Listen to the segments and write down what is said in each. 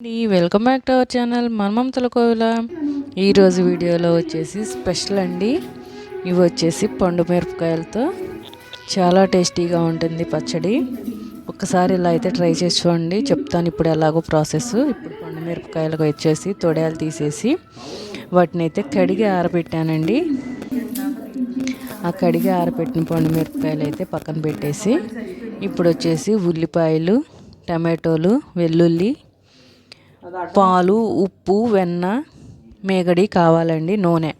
అండి welcome back to our channel మనమమతల కోవిల. ఈరోజు వీడియోలో వచ్చేసి స్పెషల్ అండి. ఇవి వచ్చేసి పండు మిరపకాయలతో చాలా టేస్టీగా ఉంటుంది పచ్చడి. ఒక్కసారి ఇలా అయితే ట్రై చేసి చూడండి. చెప్తాను ఇప్పుడు ఎలాగో ప్రాసెస్. ఇప్పుడు పండు మిరపకాయలకు వచ్చేసి తొడయాలు తీసేసి వాటిని అయితే కడిగి ఆరబెట్టానండి. ఆ కడిగి ఆరబెట్టిన పండు మిరపకాయలు అయితే పక్కన పెట్టేసి ఇప్పుడు వచ్చేసి ఉల్లిపాయలు టమాటోలు వెల్లుల్లి పాలు ఉప్పు వెన్న మేగడి కావాలండి నూనె.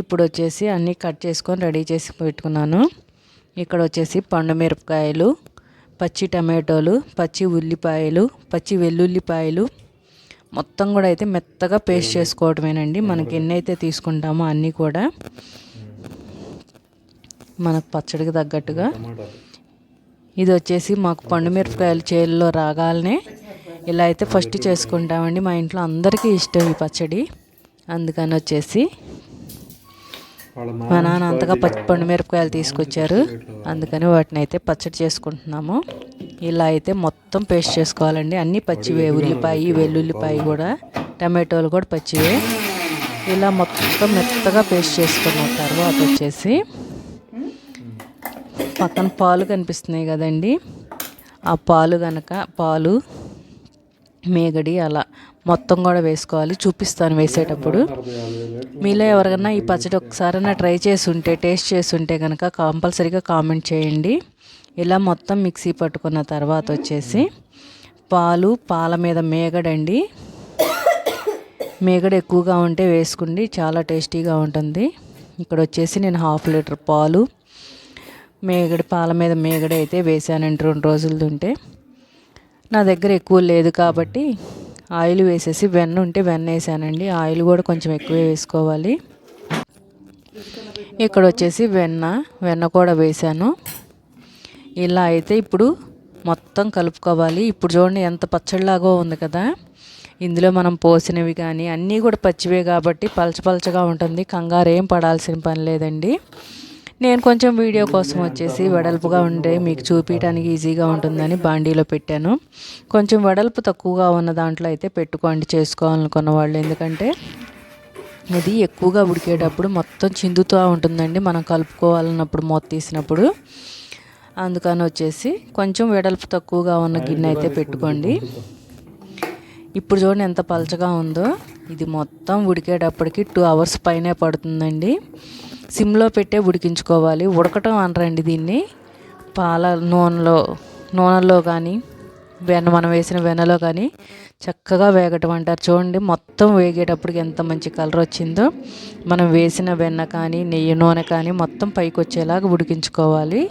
ఇప్పుడు వచ్చేసి అన్నీ కట్ చేసుకొని రెడీ చేసి పెట్టుకున్నాను. ఇక్కడ వచ్చేసి పండు మిరపకాయలు పచ్చి టమాటోలు పచ్చి ఉల్లిపాయలు పచ్చి వెల్లుల్లిపాయలు. మొత్తం కూడా అయితే మెత్తగా పేస్ట్ చేసుకోవటమేనండి. మనకి ఎన్ని అయితే తీసుకుంటామో అన్నీ కూడా మనకు పచ్చడికి తగ్గట్టుగా. ఇది వచ్చేసి మాకు పండు మిరపకాయలు చేతిలో రాగాలనే ఇలా అయితే ఫస్ట్ చేసుకుంటామండి. మా ఇంట్లో అందరికీ ఇష్టం ఈ పచ్చడి. అందుకని వచ్చేసి మా నాన్న అంతగా పచ్చి పండు మిరపకాయలు తీసుకొచ్చారు. అందుకని వాటిని అయితే పచ్చడి చేసుకుంటున్నాము. ఇలా అయితే మొత్తం పేస్ట్ చేసుకోవాలండి. అన్నీ పచ్చివే ఉల్లిపాయ వెల్లుల్లిపాయ కూడా టమాటోలు కూడా పచ్చివే. ఇలా మొత్తం మెత్తగా పేస్ట్ చేసుకున్న తర్వాత వచ్చేసి పక్కన పాలు కనిపిస్తున్నాయి కదండి. ఆ పాలు కనుక పాలు మేగడి అలా మొత్తం కూడా వేసుకోవాలి. చూపిస్తాను వేసేటప్పుడు. మీలో ఎవరికైనా ఈ పచ్చడి ఒకసారైనా ట్రై చేసి ఉంటే టేస్ట్ చేసి ఉంటే కనుక కంపల్సరీగా కామెంట్ చేయండి. ఇలా మొత్తం మిక్సీ పట్టుకున్న తర్వాత వచ్చేసి పాలు పాల మీద మేగడండి. మేగడ ఎక్కువగా ఉంటే వేసుకోండి. చాలా టేస్టీగా ఉంటుంది. ఇక్కడ వచ్చేసి నేను హాఫ్ లీటర్ పాలు మేగడి పాల మీద మేగడ అయితే వేసానండి. రెండు రోజులు తింటే నా దగ్గర ఎక్కువ లేదు కాబట్టి ఆయిల్ వేసేసి వెన్న ఉంటే వెన్న వేసానండి. ఆయిల్ కూడా కొంచెం ఎక్కువ వేసుకోవాలి. ఇక్కడ వచ్చేసి వెన్న వెన్న కూడా వేసాను. ఇలా అయితే ఇప్పుడు మొత్తం కలుపుకోవాలి. ఇప్పుడు చూడండి ఎంత పచ్చడిలాగో ఉంది కదా. ఇందులో మనం పోసినవి కానీ అన్నీ కూడా పచ్చివే కాబట్టి పలచపలచగా ఉంటుంది. కంగారు ఏం పడాల్సిన పని లేదండి. నేను కొంచెం వీడియో కోసం వచ్చేసి వెడల్పుగా ఉండే మీకు చూపించడానికి ఈజీగా ఉంటుందని బాండీలో పెట్టాను. కొంచెం వెడల్పు తక్కువగా ఉన్న దాంట్లో అయితే పెట్టుకోండి చేసుకోవాలనుకున్న వాళ్ళు. ఎందుకంటే ఇది ఎక్కువగా ఉడికేటప్పుడు మొత్తం చిందుతూ ఉంటుందండి. మనం కలుపుకోవాలన్నప్పుడు మూత తీసినప్పుడు. అందుకని వచ్చేసి కొంచెం వెడల్పు తక్కువగా ఉన్న గిన్నె అయితే పెట్టుకోండి. ఇప్పుడు చూడండి ఎంత పలచగా ఉందో. ఇది మొత్తం ఉడికేటప్పటికి టూ అవర్స్ పైనే పడుతుందండి. సిమ్లో పెట్టే ఉడికించుకోవాలి. ఉడకటం అనరండి దీన్ని. పాల నూనెలో నూనెలో కానీ వెన్న మనం వేసిన వెన్నలో కానీ చక్కగా వేగటం అంటారు. చూడండి మొత్తం వేగేటప్పటికి ఎంత మంచి కలర్ వచ్చిందో. మనం వేసిన వెన్న కానీ నెయ్యి నూనె కానీ మొత్తం పైకి వచ్చేలాగా ఉడికించుకోవాలి.